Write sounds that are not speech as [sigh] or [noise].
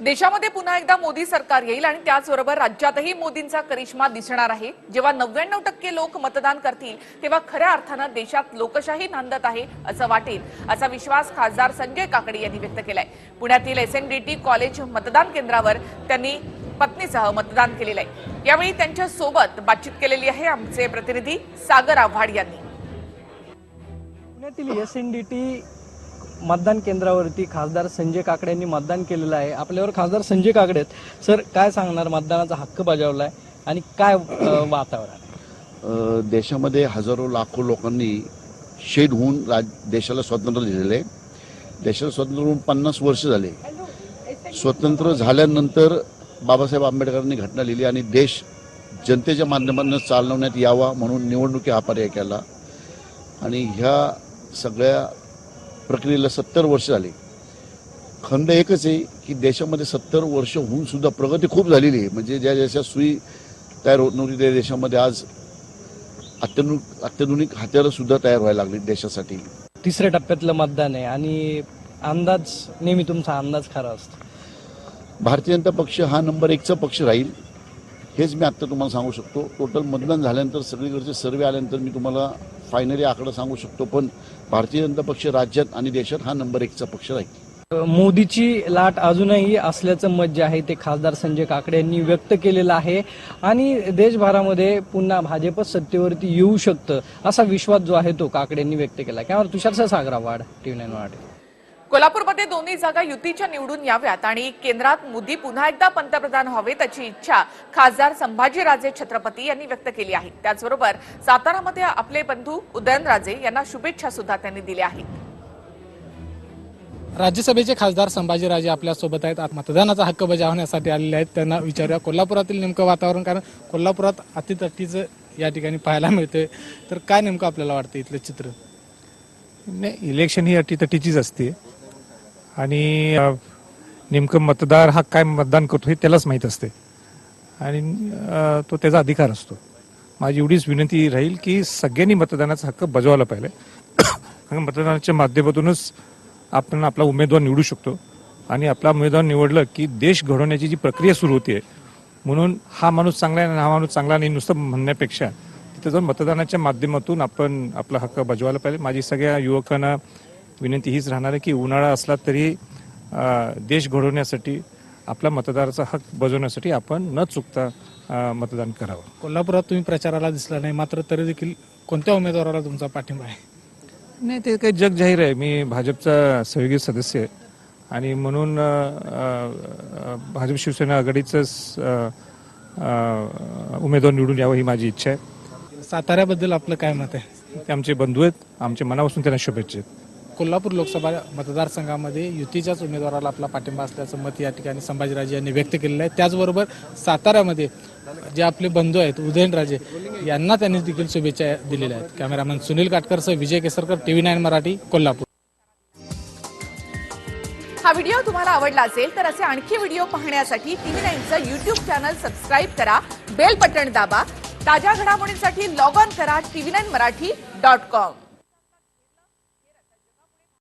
देशामध्ये पुन्हा एकदा मोदी सरकार येईल आणि त्याचबरोबर राज्यातही मोदींचा करिश्मा दिसणार आहे. जेव्हा नव्याण्णव टक्के लोक मतदान करतील तेव्हा खऱ्या अर्थानं देशात लोकशाही नांदत आहे असं वाटेल असा विश्वास खासदार संजय काकडे यांनी व्यक्त केलाय. पुण्यातील एसएनडीटी कॉलेज मतदान केंद्रावर त्यांनी पत्नीसह मतदान केलेलं आहे. यावेळी त्यांच्यासोबत बातचीत केलेली आहे आमचे प्रतिनिधी सागर आव्हाड यांनी. पुण्यातील एस एन डी टी मतदान केंद्रावरती खासदार संजय काकडे यांनी मतदान केलेलं आहे. आपल्यावर खासदार संजय काकडे आहेत. सर काय सांगणार? मतदानाचा हक्क बजावला आहे आणि काय वातावरण आहे? देशामध्ये हजारो लाखो लोकांनी शहीद होऊन राज देशाला स्वातंत्र्य दिलेलं आहे. देशाला स्वातंत्र्य होऊन पन्नास वर्ष झाले. स्वतंत्र झाल्यानंतर बाबासाहेब आंबेडकरांनी घटना लिहिली आणि देश जनतेच्या माध्यमातून चालवण्यात यावा म्हणून निवडणुकी हा पर्याय केला. आणि ह्या सगळ्या प्रक्रियेला सत्तर वर्ष झाली. खंड एकच आहे की देशामध्ये सत्तर वर्ष होऊन सुद्धा प्रगती खूप झालेली आहे. म्हणजे ज्या देशात सुई तयार होत नव्हती त्या देशामध्ये आज अत्याधुनिक अत्याधुनिक हत्यारं सुद्धा तयार व्हायला लागली देशासाठी. तिसऱ्या टप्प्यातलं मतदान आहे आणि अंदाज नेहमी तुमचा अंदाज खरा असतो. भारतीय जनता पक्ष हा नंबर एकचा पक्ष राहील हेच मी आत्ता तुम्हाला सांगू शकतो. टोटल मतदान झाल्यानंतर सगळीकडचे सर्वे आल्यानंतर मी तुम्हाला फायनली आकडा सांगू शकतो पण भारतीय जनता पक्ष राज्यात आणि देशात हा नंबर एकचा पक्ष राहील. मोदीची लाट अजूनही असल्याचं मत जे आहे ते खासदार संजय काकडे यांनी व्यक्त केलेलं आहे. आणि देशभरामध्ये पुन्हा भाजप सत्तेवरती येऊ शकतं असा विश्वास जो आहे तो काकडे यांनी व्यक्त केला. त्यावर तुषार सागरा वाढ टीव्ही नाईन वाढ कोल्हापूरमध्ये दोन्ही जागा युतीच्या निवडून याव्यात आणि केंद्रात मोदी पुन्हा एकदा पंतप्रधान व्हावेत अशी इच्छा खासदार संभाजीराजे छत्रपती यांनी व्यक्त केली आहे. त्याचबरोबर सातारामध्ये आपले बंधू उदयनराजे यांना शुभेच्छा सुद्धा त्यांनी दिल्या आहेत. राज्यसभेचे खासदार संभाजीराजे आपल्यासोबत आहेत. आज मतदानाचा हक्क बजावण्यासाठी आलेले आहेत. त्यांना विचारूया कोल्हापुरातील नेमकं वातावरण कारण कोल्हापुरात अतितटीचं या ठिकाणी पाहायला मिळतंय. तर काय नेमकं आपल्याला वाटतं इथलं चित्र? नाही इलेक्शन ही अटीतटीचीच असते. आणि नेमकं मतदार हा काय मतदान करतो हे त्यालाच माहीत असते. आणि तो त्याचा अधिकार असतो. माझी एवढीच विनंती राहील की सगळ्यांनी मतदानाचा हक्क बजावला पाहिजे. [coughs] कारण मतदानाच्या माध्यमातूनच आपण आपला उमेदवार निवडू शकतो. आणि आपला उमेदवार निवडलं की देश घडवण्याची जी प्रक्रिया सुरू होते म्हणून हा माणूस चांगला आहे आणि हा माणूस चांगला नाही नुसतं म्हणण्यापेक्षा तिथं जाऊन मतदानाच्या माध्यमातून आपण आपला हक्क बजवायला पाहिजे. माझी सगळ्या युवकांना विनंती हीच राहणार आहे की उन्हाळा असला तरी देश घडवण्यासाठी आपला मतदाराचा हक बजावण्यासाठी आपण न चुकता मतदान करावं. कोल्हापुरात तुम्ही प्रचाराला दिसला नाही मात्र तरी देखील कोणत्या उमेदवाराला तुमचा पाठिंबा आहे? नाही ते काही जग जाहीर आहे. मी भाजपचा सहयोगी सदस्य आहे. आणि म्हणून भाजप शिवसेना आघाडीचंच अ, उमेदवार निवडून यावं ही माझी इच्छा आहे. साताऱ्याबद्दल आपलं काय मत आहे? ते आमचे बंधू आहेत. आमच्या मनापासून त्यांना शुभेच्छा आहेत. कोल्हापूर लोकसभा मतदारसंघामध्ये युतीच्याच उमेदवाराला आपला पाठिंबा असल्याचं मत या ठिकाणी संभाजीराजे यांनी व्यक्त केलेलं आहे. त्याचबरोबर साताऱ्यामध्ये जे आपले बंधू आहेत उदयनराजे यांना त्यांनी देखील शुभेच्छा दिलेल्या आहेत. कॅमेरामॅन सुनील काटकरसह विजय केसरकर टीव्ही नाईन मराठी कोल्हापूर. हा व्हिडिओ तुम्हाला आवडला असेल तर असे आणखी व्हिडिओ पाहण्यासाठी टीव्ही नाईनचं युट्यूब चॅनल सबस्क्राईब करा बेल बटन दाबा ताज्या घडामोडींसाठी लॉग ऑन करा TV nine Marathi dot com.